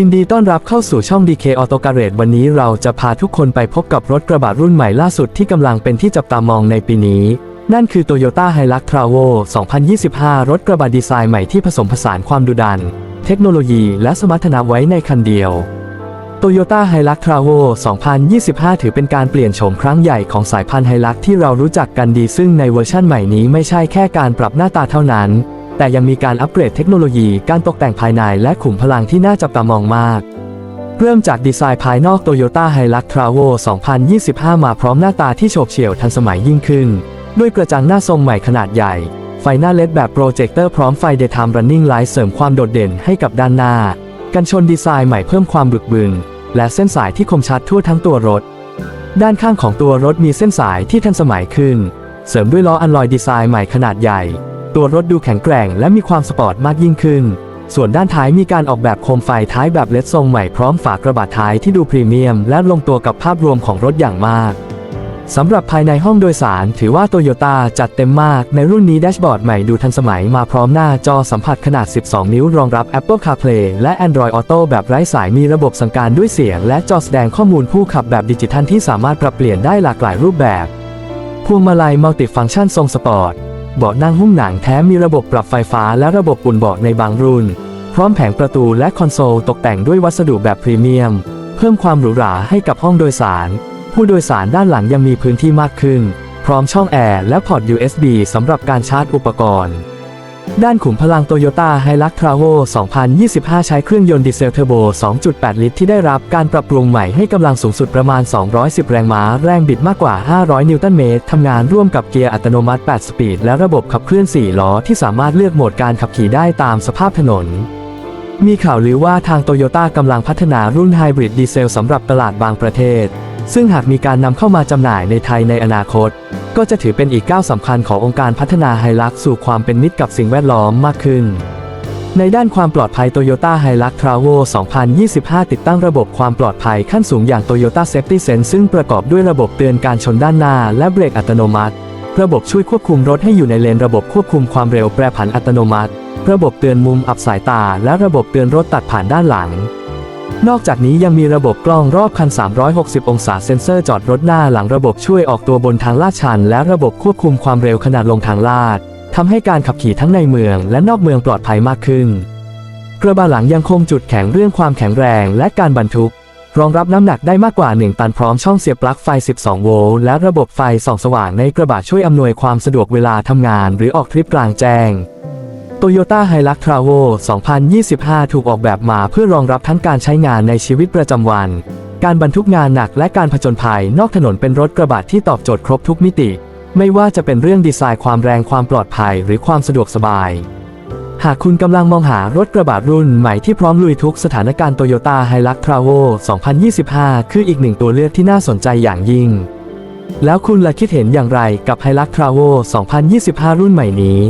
ยินดีต้อนรับเข้าสู่ช่อง DK Auto Garage วันนี้เราจะพาทุกคนไปพบกับรถกระบะรุ่นใหม่ล่าสุดที่กำลังเป็นที่จับตามองในปีนี้ นั่นคือ Toyota Hilux Travo 2025 รถกระบะดีไซน์ใหม่ที่ผสมผสานความดุดัน เทคโนโลยีและสมรรถนะไว้ในคันเดียว Toyota Hilux Travo 2025 ถือเป็นการเปลี่ยนโฉมครั้งใหญ่ของสายพันธุ์ Hilux ที่เรารู้จักกันดีซึ่งในเวอร์ชั่นใหม่นี้ไม่ใช่แค่การปรับหน้าตาเท่านั้น แต่ยังมีการอัปเกรดเทคโนโลยีการตกแต่งภายในและขุมพลังที่น่าจับตามองมากเริ่มจากดีไซน์ภายนอก Toyota Hilux Travo 2025 มาพร้อมหน้าตาที่โฉบเฉี่ยวทันสมัยยิ่งขึ้น ด้วยกระจังหน้าทรงใหม่ขนาดใหญ่ ไฟหน้าเลดแบบโปรเจคเตอร์พร้อมไฟ Daytime Running Light เสริมความโดดเด่นให้กับด้านหน้า กันชนดีไซน์ใหม่เพิ่มความบึกบึน และเส้นสายที่คมชัดทั่วทั้งตัวรถ ด้านข้างของตัวรถมีเส้นสายที่ทันสมัยขึ้น เสริมด้วยล้ออัลลอยดีไซน์ใหม่ขนาดใหญ่ ตัวรถดูแข็งแกร่งและมีความสปอร์ตมากยิ่งขึ้น ส่วนด้านท้ายมีการออกแบบโคมไฟท้ายแบบเลดทรงใหม่พร้อมฝากระบะท้ายที่ดูพรีเมียม และลงตัวกับภาพรวมของรถอย่างมากสำหรับภายในห้องโดยสารถือว่าโตโยต้าจัดเต็มมากในรุ่นนี้แดชบอร์ดใหม่ดูทันสมัยมาพร้อมหน้าจอสัมผัสขนาด 12 นิ้วรองรับ Apple CarPlay และ Android Auto แบบไร้สายมีระบบสั่งการด้วยเสียง และจอแสดงข้อมูลผู้ขับแบบดิจิทัลที่สามารถปรับเปลี่ยนได้หลากหลายรูปแบบ พวงมาลัยมัลติฟังก์ชันทรงสปอร์ต เบาะนั่งหุ้มหนังแท้มีระบบปรับไฟฟ้าและระบบปุ่นเบาะในบางรุ่น พร้อมแผงประตูและคอนโซลตกแต่งด้วยวัสดุแบบพรีเมียม เพิ่มความหรูหราให้กับห้องโดยสาร ผู้โดยสารด้านหลังยังมีพื้นที่มากขึ้น พร้อมช่องแอร์และพอร์ต USB สำหรับการชาร์จอุปกรณ์ ด้านขุมพลัง Toyota Hilux Travo 2025 ใช้เครื่องยนต์ดีเซลเทอร์โบ 2.8 ลิตรที่ได้รับการปรับปรุงใหม่ให้กำลังสูงสุดประมาณ 210 แรงม้า แรงบิดมากกว่า 500 นิวตันเมตร ทำงานร่วมกับเกียร์อัตโนมัติ 8 สปีด และระบบขับเคลื่อน 4 ล้อที่สามารถเลือกโหมดการขับขี่ได้ตามสภาพถนน มีข่าวลือว่าทางโตโยต้ากำลังพัฒนารุ่นไฮบริดดีเซลสำหรับตลาดบางประเทศ ซึ่งหากมีการนำเข้ามาจำหน่ายในไทยในอนาคต ก็จะถือเป็นอีกก้าวสำคัญขององค์การพัฒนาไฮลักสู่ความเป็นมิตรกับสิ่งแวดล้อมมากขึ้น ในด้านความปลอดภัย Toyota Hilux Travo 2025 ติดตั้งระบบความปลอดภัยขั้นสูงอย่าง Toyota Safety Sense ซึ่งประกอบด้วยระบบเตือนการชนด้านหน้า และเบรกอัตโนมัติ ระบบช่วยควบคุมรถให้อยู่ในเลนระบบควบคุมความเร็วแปรผันอัตโนมัติ ระบบเตือนมุมอับสายตา และระบบเตือนรถตัดผ่านด้านหลัง นอกจากนี้ยังมีระบบกล้องรอบคัน 360 องศาเซ็นเซอร์จอดรถหน้าหลังระบบช่วยออกตัวบนทางลาดชัน และระบบควบคุมความเร็วขณะลงทางลาดทำให้การขับขี่ทั้งในเมืองและนอกเมืองปลอดภัยมากขึ้น กระบะหลังยังคงจุดแข็งเรื่องความแข็งแรงและการบรรทุก รองรับน้ำหนักได้มากกว่า 1 ตันพร้อมช่องเสียบปลั๊กไฟ 12 โวลต์และระบบไฟส่องสว่างในกระบะช่วยอำนวยความสะดวกเวลาทำงาน หรือออกทริปกลางแจ้ง Toyota Hilux Travo 2025 ถูกออกแบบมาเพื่อรองรับทั้งการใช้งานในชีวิตประจำวัน การบรรทุกงานหนักและการผจญภัยนอกถนนเป็นรถกระบะที่ตอบโจทย์ครบทุกมิติ ไม่ว่าจะเป็นเรื่องดีไซน์ความแรงความปลอดภัยหรือความสะดวกสบาย หากคุณกำลังมองหารถกระบะรุ่นใหม่ที่พร้อมลุยทุกสถานการณ์ Toyota Hilux Travo 2025 คืออีกหนึ่งตัวเลือกที่น่าสนใจอย่างยิ่ง แล้วคุณล่ะคิดเห็นอย่างไรกับ Hilux Travo 2025 รุ่นใหม่นี้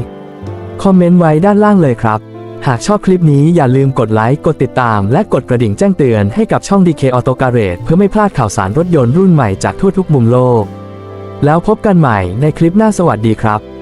คอมเมนต์ไว้ด้านล่างเลยครับ หากชอบคลิปนี้อย่าลืมกดไลค์กดติดตาม และกดกระดิ่งแจ้งเตือนให้กับช่อง DK Auto Garage เพื่อไม่พลาดข่าวสารรถยนต์รุ่นใหม่จากทั่วทุกมุมโลก แล้วพบกันใหม่ในคลิปหน้าสวัสดีครับ